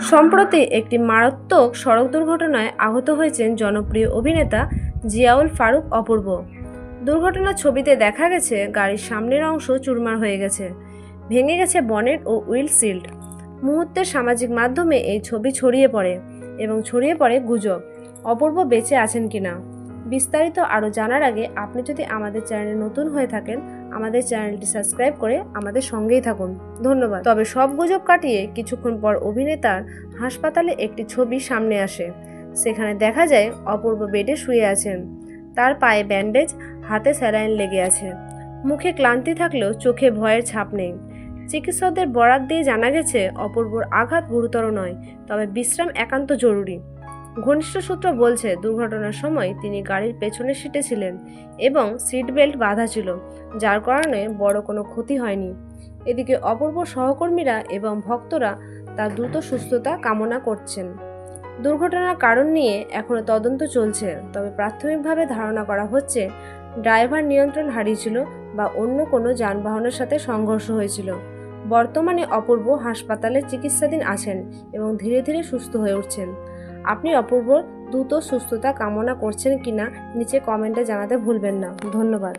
সম্প্রতি একটি মারাত্মক সড়ক দুর্ঘটনায় আহত হয়েছেন জনপ্রিয় অভিনেতা জিয়াউল ফারুক অপূর্ব। দুর্ঘটনার ছবিতে দেখা গেছে, গাড়ির সামনের অংশ চুরমার হয়ে গেছে, ভেঙে গেছে বনেট ও উইল সিল্ড মুহূর্তে সামাজিক মাধ্যমে এই ছবি ছড়িয়ে পড়ে এবং ছড়িয়ে পড়ে গুজব, অপূর্ব বেঁচে আছেন কিনা? বিস্তারিত আরও জানার আগে আপনি যদি আমাদের চ্যানেলে নতুন হয়ে থাকেন, আমাদের চ্যানেলটি সাবস্ক্রাইব করে আমাদের সঙ্গেই থাকুন। ধন্যবাদ। তবে সব গুজব কাটিয়ে কিছুক্ষণ পর অভিনেতার হাসপাতালে একটি ছবি সামনে আসে। সেখানে দেখা যায় অপূর্ব বেডে শুয়ে আছেন। তার পায়ে ব্যান্ডেজ, হাতে স্যালাইন লেগে আছে। মুখে ক্লান্তি থাকলেও চোখে ভয়ের ছাপ নেই। চিকিৎসকদের বরাত দিয়ে জানা গেছে, অপূর্বর আঘাত গুরুতর নয়, তবে বিশ্রাম একান্ত জরুরি। ঘনিষ্ঠ সূত্র বলছে, দুর্ঘটনার সময় তিনি গাড়ির পেছনের সিটে ছিলেন এবং সিট বেল্ট বাঁধা ছিল, যার কারণে বড় কোনো ক্ষতি হয়নি। এদিকে অপূর্ব সহকর্মীরা এবং ভক্তরা তার দ্রুত সুস্থতা কামনা করছেন। দুর্ঘটনার কারণ নিয়ে এখনও তদন্ত চলছে, তবে প্রাথমিকভাবে ধারণা করা হচ্ছে, ড্রাইভার নিয়ন্ত্রণ হারিয়েছিল বা অন্য কোনো যানবাহনের সাথে সংঘর্ষ হয়েছিল। বর্তমানে অপূর্ব হাসপাতালে চিকিৎসাধীন আছেন এবং ধীরে ধীরে সুস্থ হয়ে উঠছেন। আপনি অপূর্ব দ্রুত সুস্থতা কামনা করছেন কিনা নিচে কমেন্টে জানাতে ভুলবেন না। ধন্যবাদ।